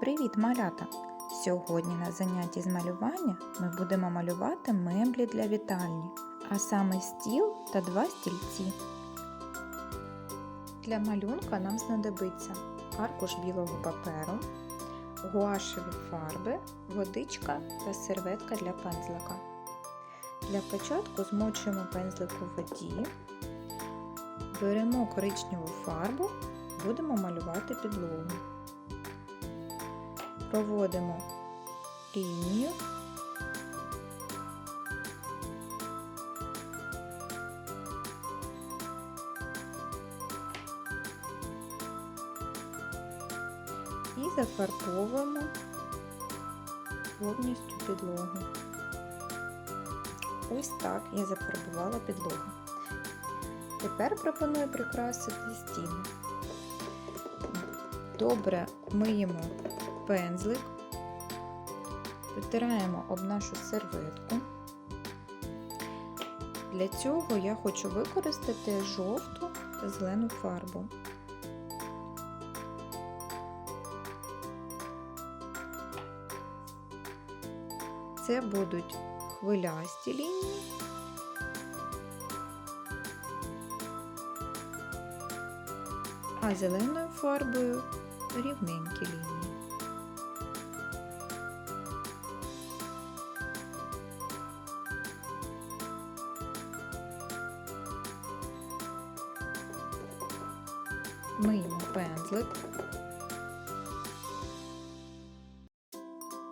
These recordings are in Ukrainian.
Привіт, малята! Сьогодні на занятті з малювання ми будемо малювати меблі для вітальні, а саме стіл та два стільці. Для малюнка нам знадобиться аркуш білого паперу, гуашеві фарби, водичка та серветка для пензлика. Для початку змочуємо пензлик у воді, беремо коричневу фарбу, будемо малювати підлогу. Проводимо лінію. І зафарбовуємо повністю підлогу. Ось так я зафарбувала підлогу. Тепер пропоную прикрасити стіни. Добре миємо пензлик, витираємо об нашу серветку. Для цього я хочу використати жовту та зелену фарбу. Це будуть хвилясті лінії. А зеленою фарбою рівненькі лінії. Миємо пензлик,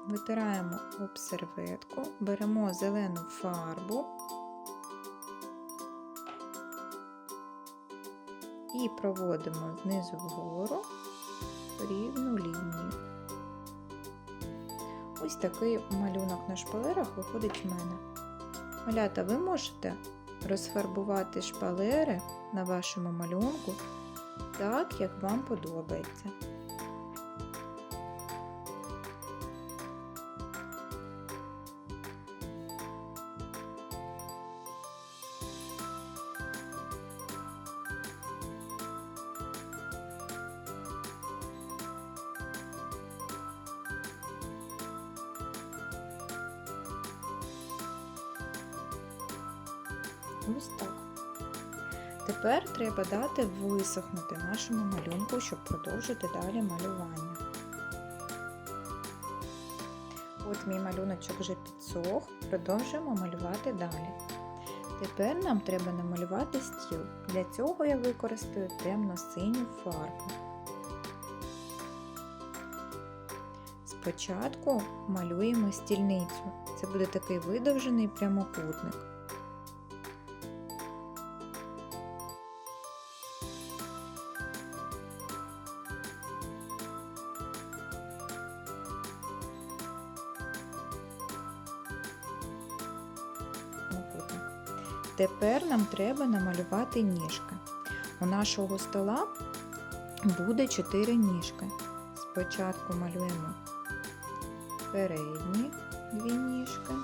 витираємо об серветку, беремо зелену фарбу і проводимо знизу вгору рівну лінію. Ось такий малюнок на шпалерах виходить в мене. Малята, ви можете розфарбувати шпалери на вашому малюнку так, як вам подобається. Ось так. Тепер треба дати висохнути нашому малюнку, щоб продовжити далі малювання. От мій малюночок вже підсох, продовжуємо малювати далі. Тепер нам треба намалювати стіл. Для цього я використаю темно-синю фарбу. Спочатку малюємо стільницю. Це буде такий видовжений прямокутник. Тепер нам треба намалювати ніжки. У нашого стола буде 4 ніжки. Спочатку малюємо передні дві ніжки,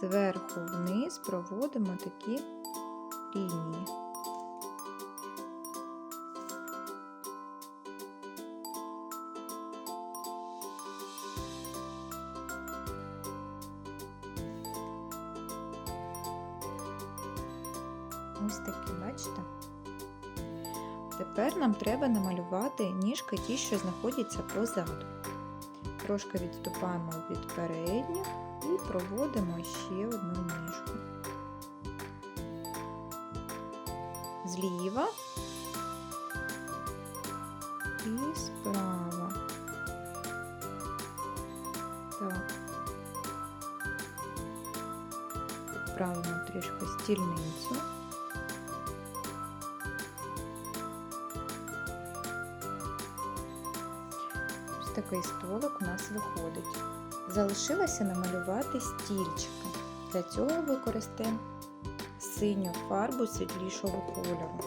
зверху вниз проводимо такі лінії. Ось такі, бачите? Тепер нам треба намалювати ніжки ті, що знаходяться позаду. Трошки відступаємо від передніх і проводимо ще одну ніжку. Зліва і справа. Так. Підправимо трішки стільницю. Такий столик у нас виходить. Залишилося намалювати стільчики. Для цього використаємо синю фарбу світлішого кольору,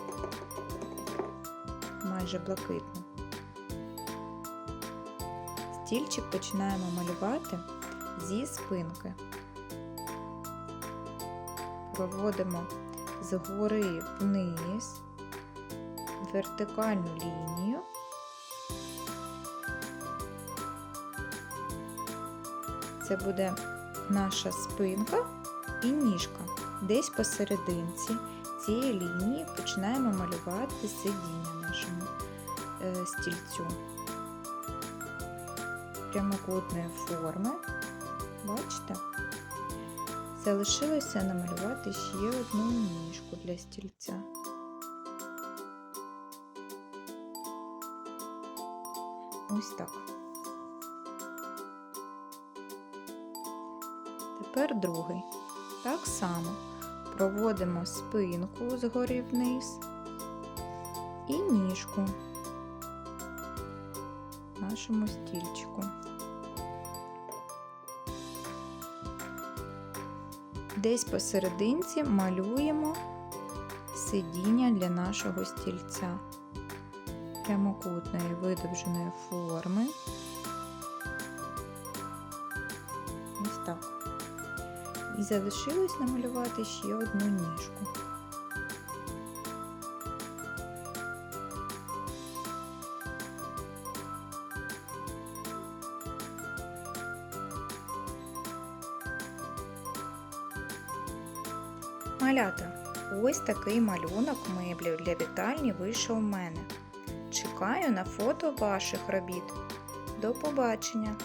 майже блакитну. Стільчик починаємо малювати зі спинки. Проводимо згори вниз вертикальну лінію Це буде наша спинка і ніжка. Десь посерединці цієї лінії починаємо малювати сидіння нашому е, стільцю. Прямокутної форми. Бачите? Залишилося намалювати ще одну ніжку для стільця. Ось так. Тепер другий. Так само проводимо спинку згори вниз і ніжку нашому стільчику. Десь посерединці малюємо сидіння для нашого стільця прямокутної видовженої форми. Ось так. І залишилось намалювати ще одну ніжку. Малята, ось такий малюнок меблів для вітальні вийшов у мене. Чекаю на фото ваших робіт. До побачення!